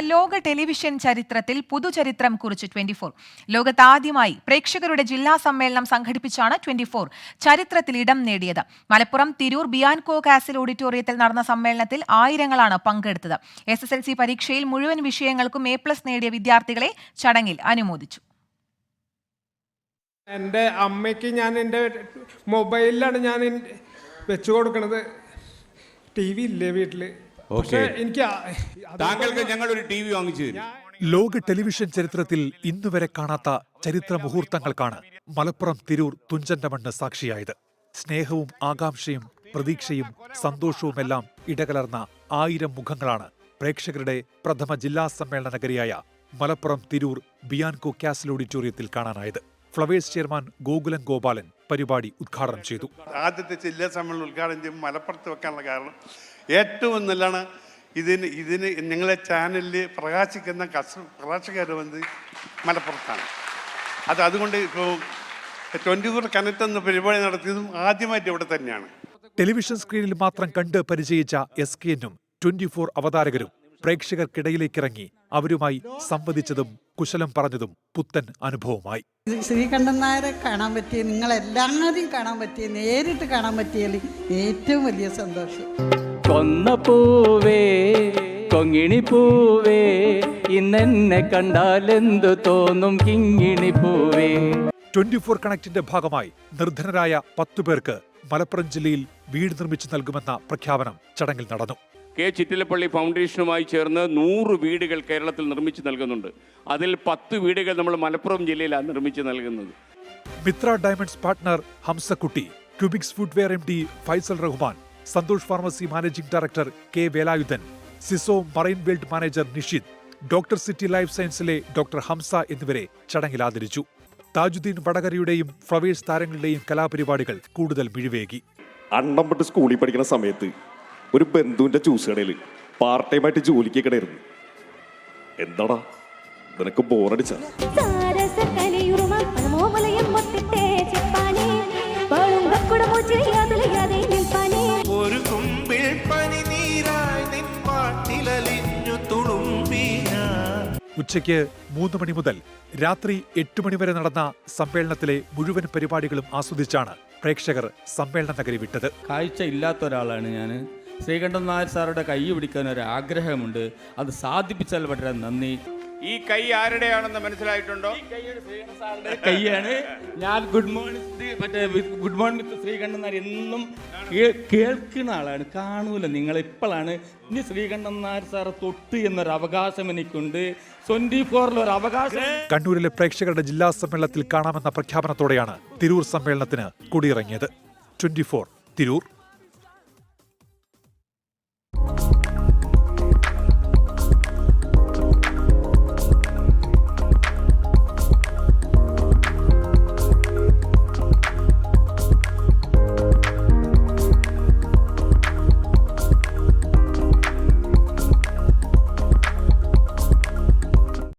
ലോക ടെലിവിഷൻ ചരിത്രത്തിൽ പുതുചരിത്രം കുറിച്ച് ട്വന്റി ഫോർ ലോകത്താദ്യമായി പ്രേക്ഷകരുടെ ജില്ലാ സമ്മേളനം സംഘടിപ്പിച്ചാണ് ട്വന്റി ഫോർ ചരിത്രത്തിൽ ഇടം നേടിയത്. മലപ്പുറം തിരൂർ ബിയാൻകോ കാസിൽ ഓഡിറ്റോറിയത്തിൽ നടന്ന സമ്മേളനത്തിൽ ആയിരങ്ങളാണ് പങ്കെടുത്തത്. എസ് എസ് എൽ സി പരീക്ഷയിൽ മുഴുവൻ വിഷയങ്ങൾക്കും എ പ്ലസ് നേടിയ വിദ്യാർത്ഥികളെ ചടങ്ങിൽ അനുമോദിച്ചു. എന്റെ അമ്മയ്ക്ക് ഞാൻ എന്റെ മൊബൈലിലാണ് ഞാൻ വെച്ചു കൊടുക്കണത്. ടി വി ഇല്ലേ പക്ഷേ എനിക്ക് താങ്കൾക്ക് ഞങ്ങൾ ഒരു ടി വി വാങ്ങിച്ചു ലോക ടെലിവിഷൻ ചരിത്രത്തിൽ ഇന്നുവരെ കാണാത്ത ചരിത്ര മുഹൂർത്തങ്ങൾക്കാണ് മലപ്പുറം തിരൂർ തുഞ്ചന്റെ മണ്ണ് സാക്ഷിയായത്. സ്നേഹവും ആകാംക്ഷയും പ്രതീക്ഷയും സന്തോഷവുമെല്ലാം ഇടകലർന്ന ആയിരം മുഖങ്ങളാണ് പ്രേക്ഷകരുടെ പ്രഥമ ജില്ലാ സമ്മേളന നഗരിയായ മലപ്പുറം തിരൂർ ബിയാൻകോ കാസൽ ഓഡിറ്റോറിയത്തിൽ കാണാനായത്. ഫ്ലവേഴ്സ് ചെയർമാൻ ഗോകുലൻ ഗോപാലൻ പരിപാടി ഉദ്ഘാടനം ചെയ്തു. ആദ്യത്തെ ജില്ലാ സമ്മേളനം ഉദ്ഘാടനം ചെയ്യുമ്പോൾ മലപ്പുറത്ത് വെക്കാനുള്ള കാരണം ഏറ്റവും നല്ലതാണ് ഇതിന് ഇതിന് നിങ്ങളെ ചാനലിൽ പ്രകാശിക്കുന്ന കസ പ്രകാശകർ വന്ന് മലപ്പുറത്താണ്. അത് അതുകൊണ്ട് ഇപ്പോൾ ട്വന്റി ഫോർ കണക്ട് എന്ന പരിപാടി നടത്തിയതും ആദ്യമായിട്ട് ഇവിടെ തന്നെയാണ്. ടെലിവിഷൻ സ്ക്രീനിൽ മാത്രം കണ്ട് പരിചയിച്ച എസ് കെ എന്നും ട്വന്റി ഫോർ അവതാരകരും പ്രേക്ഷകർക്കിടയിലേക്കിറങ്ങി അവരുമായി സംവദിച്ചതും കുശലം പറഞ്ഞതും പുത്തൻ അനുഭവമായി. ശ്രീകണ്ഠൻ നായരെ കാണാൻ പറ്റിയ നിങ്ങളെല്ലാവരെയും കാണാൻ പറ്റിയ നേരിട്ട് കാണാൻ പറ്റിയതിൽ ഏറ്റവും വലിയ സന്തോഷം. കൊന്ന പൂവേ കൊങ്ങിണി പൂവേ ഇന്നെന്നെ കണ്ടാലെന്തു തോന്നും കിങ്ങിണി പൂവേ. ട്വന്റി ഫോർ കണക്റ്റിന്റെ ഭാഗമായി നിർധനരായ പത്തു പേർക്ക് മലപ്പുറം ജില്ലയിൽ വീട് നിർമ്മിച്ചു നൽകുമെന്ന പ്രഖ്യാപനം ചടങ്ങിൽ നടന്നു. കെ ചിറ്റിലപ്പള്ളി ഫൗണ്ടേഷനുമായി ചേർന്ന് നൂറ് വീടുകൾ കേരളത്തിൽ നിർമ്മിച്ചു നൽകുന്നുണ്ട്. അതിൽ പത്ത് വീടുകൾ നമ്മൾ മലപ്പുറം ജില്ലയിലാണ് നിർമ്മിച്ചു നൽകുന്നത്. Mitra Diamonds partner Hamsakutty Cubix footwear M D Faisal Rahman Santhosh pharmacy managing director K Velayudhan Ciso marine world manager Nishid doctor city life സയൻസിലെ doctor Hamsa എന്നിവരെ ചടങ്ങിൽ ആദരിച്ചു. താജുദ്ദീൻ വടകരയുടെയും ഫ്ലവേഴ്സ് താരങ്ങളുടെയും കലാപരിപാടികൾ കൂടുതൽ മിഴിവേകി. അണ്ടംപെട്ട് സ്കൂളിൽ പഠിക്കുന്ന സമയത്ത് ഒരു ബന്ധുവിന്റെ ജ്യൂസ് കടയിൽ പാർട്ട് ടൈമായിട്ട് ജോലിക്ക് കിടയിരുന്നു. എന്താടാ? നിനക്ക് ബോറടിച്ച ഉച്ചയ്ക്ക് മൂന്ന് മണി മുതൽ രാത്രി എട്ട് മണിവരെ നടന്ന സമ്മേളനത്തിലെ മുഴുവൻ പരിപാടികളും ആസ്വദിച്ചാണ് പ്രേക്ഷകർ സമ്മേളന നഗരി വിട്ടത്. കാഴ്ച ഇല്ലാത്ത ഒരാളാണ് ഞാൻ ശ്രീകണ്ഠൻ നായർ സാറുടെ കൈ പിടിക്കാൻ ഒരു ആഗ്രഹമുണ്ട് അത് സാധിപ്പിച്ചാൽ വളരെ നന്ദി. ഈ കൈ ആരുടെയാണെന്ന് മനസ്സിലായിട്ടുണ്ടോ? കൈയാണ്. ഞാൻ ഗുഡ് മോർണിംഗ് മറ്റേ good morning with Sreekantan Nair എന്നും കേൾക്കുന്ന ആളാണ്. കാണൂല നിങ്ങൾ ഇപ്പോഴാണ് ഇനി ശ്രീകണ്ഠൻ നായർ സാറ് തൊട്ട് എന്നൊരു അവകാശം എനിക്കുണ്ട്. ട്വന്റി ഫോറിൽ ഒരു അവകാശം കണ്ണൂരിലെ പ്രേക്ഷകരുടെ ജില്ലാ സമ്മേളനത്തിൽ കാണാമെന്ന പ്രഖ്യാപനത്തോടെയാണ് തിരൂർ സമ്മേളനത്തിന് കുടിയിറങ്ങിയത്. Twenty four Tirur.